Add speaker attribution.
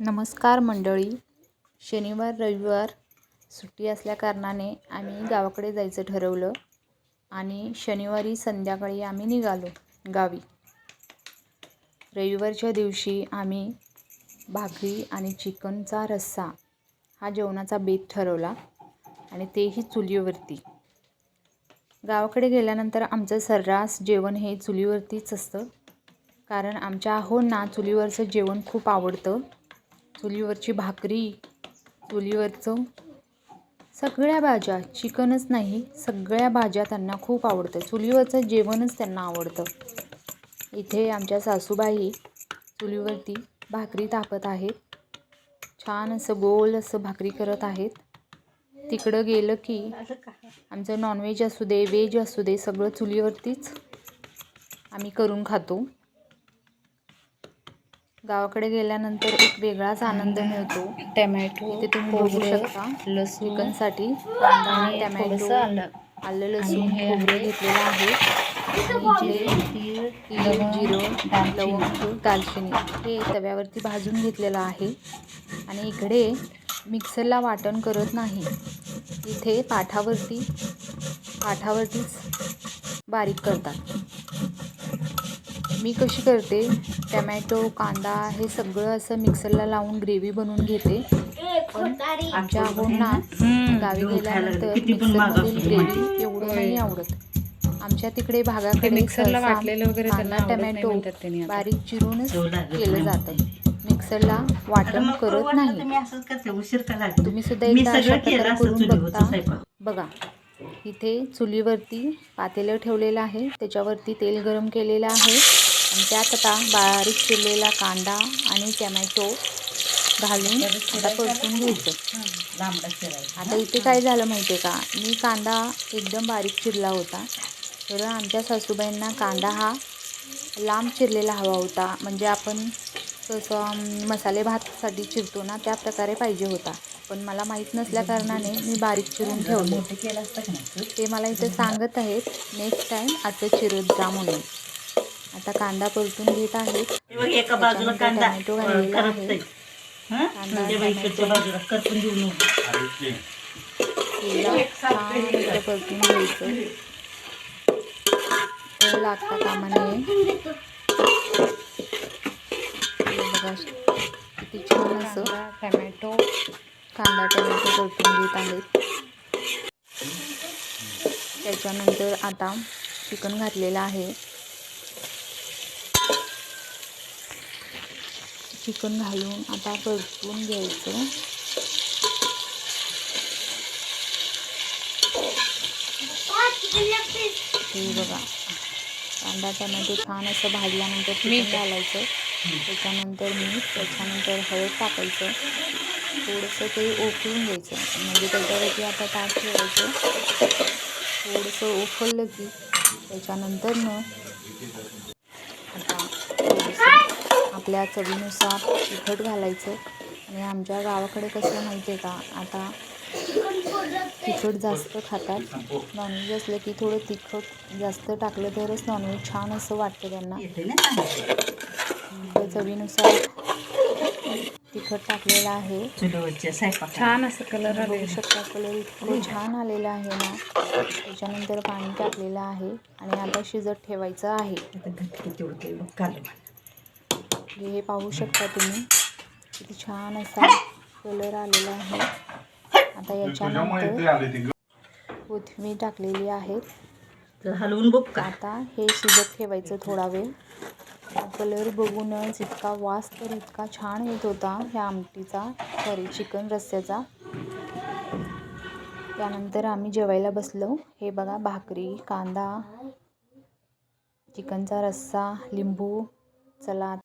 Speaker 1: नमस्कार मंडळी. शनिवार रविवार सुट्टी असल्याकारणाने आम्ही गावाकडे जायचं ठरवलं आणि शनिवारी संध्याकाळी आम्ही निघालो गावी. रविवारच्या दिवशी आम्ही भाकरी आणि चिकनचा रस्सा हा जेवणाचा बेत ठरवला आणि तेही चुलीवरती. गावाकडे गेल्यानंतर आमचं सर्रास जेवण हे चुलीवरतीच असतं. कारण आमच्या आहोंना चुलीवरचं जेवण खूप आवडतं. चुलीवरची भाकरी चुलीवरचं सगळ्या भाज्या चिकनच नाही सगळ्या भाज्या त्यांना खूप आवडतं. चुलीवरचं जेवणच त्यांना आवडतं. इथे आमच्या सासूबाई चुलीवरती भाकरी तापत आहेत. छान असं गोल असं भाकरी करत आहेत. तिकडं गेलं की आमचं नॉनव्हेज असू दे व्हेज असू दे सगळं चुलीवरतीच आम्ही करून खातो. गावाकडे गेल्यानंतर एक वेगळाच आनंद मिळतो.
Speaker 2: टमॅटो
Speaker 1: इथे तुम्ही बघू शकता
Speaker 2: लसूण
Speaker 1: चिकनसाठी. कांदा
Speaker 2: आणि
Speaker 1: टमॅटो
Speaker 2: आलं.
Speaker 1: लसूण
Speaker 2: हे
Speaker 1: खोबरं घेतलेलं आहे. जिरं. लवंग दालचिनी. हे तव्यावरती भाजून घेतलेलं आहे. आणि इकडे मिक्सरला वाटण करत नाही. इथे पाठावरती पाठावरतीच बारीक करतात. मी कशी करते? टमॅटो कांदा हे सगळं असं मिक्सरला लावून ग्रेव्ही बनवून घेते. पण आमच्या आहोंना गावी गेल्यानंतर मिक्सरमधील ग्रेव्ही. एवढं नाही आवडत. आमच्या तिकडे भागाकडे
Speaker 2: मिक्सरला वाटलेलं वगैरे त्यांना
Speaker 1: टमॅटो. बारीक चिरूनच केलं. जातं. मिक्सरला वाटण करत नाही.
Speaker 3: मी असंच करते उशीर का लागतो?
Speaker 1: तुम्ही सुद्धा
Speaker 3: मी
Speaker 1: एकदा अशा प्रकारे करून बघता. बघा इथे चुलीवरती पातेलं ठेवलेलं आहे. त्याच्यावरती तेल गरम केलेलं आहे. आणि त्यात आता बारीक चिरलेला कांदा आणि टमॅटो घालून आता परतून घ्यायचं. आता इथे काय झालं माहिती आहे का? मी कांदा एकदम बारीक चिरला होता. तर आमच्या सासूबाईंना कांदा हा लांब चिरलेला हवा होता. म्हणजे आपण अं, मसाले भातसाठी चिरतो ना त्या प्रकारे पाहिजे होता. पण मला माहीत नसल्या कारणाने मी बारीक चिरून ठेवले. ते मला इथे सांगत आहेत नेक्स्ट टाईम असं चिरत जा म्हणून. आता कांदा परतून घेत
Speaker 3: एका बाजूला कांदा
Speaker 1: टमॅटो आहे.
Speaker 3: हं?
Speaker 1: कांदा, टमॅटो. परतून घ्यायचं. तेल लागता कामा नये हे बघा किती छान असं
Speaker 2: कांदा, टमॅटो.
Speaker 1: कांदा टमॅटो परतून घेत आहेत त्याच्यानंतर आता चिकन घातलेलं आहे. चिकन घालून आता परतून घ्यायचं. हे बघा. कांदा टमॅटो छान असं भाजल्यानंतर चिकन घालायचं. त्याच्यानंतर मीठ त्याच्यानंतर हळद टाकायचं. थोडंसं ते उकळून घ्यायचं. म्हणजे त्याच्यावरती आता ताट ठेवायचं. थोडंसं उकळलं की त्याच्यानंतर न आपल्या चवीनुसार तिखट घालायचं. आणि आमच्या गावाकडे कसं माहिती आहे का? आता तिखट जास्त खातात. नॉनव्हेज असलं की थोडं तिखट जास्त टाकलं तरच नॉनव्हेज छान असं वाटतं त्यांना. चवीनुसार तिखट टाकलेलं आहे.
Speaker 2: छान असं कलर
Speaker 1: बघू शकता कलर इतकं छान आलेला आहे ना. त्याच्यानंतर पाणी टाकलेलं आहे. आणि आता शिजत ठेवायचं आहे.
Speaker 3: कालवण
Speaker 1: हे पाहू शकता तुम्ही. किती छान असा कलर आलेला आहे. आता याच्यानंतर कोथिंबीर टाकलेली आहे.
Speaker 3: तर हलवून बघ का?
Speaker 1: आता हे शिजत ठेवायचं थोडा वेळ. कलर बघूनच इतका वास तर इतका छान येत होता ह्या आमटीचा सॉरी चिकन रस्स्याचा त्यानंतर आम्ही जेवायला बसलो. हे बघा भाकरी कांदा चिकनचा रस्सा लिंबू. चला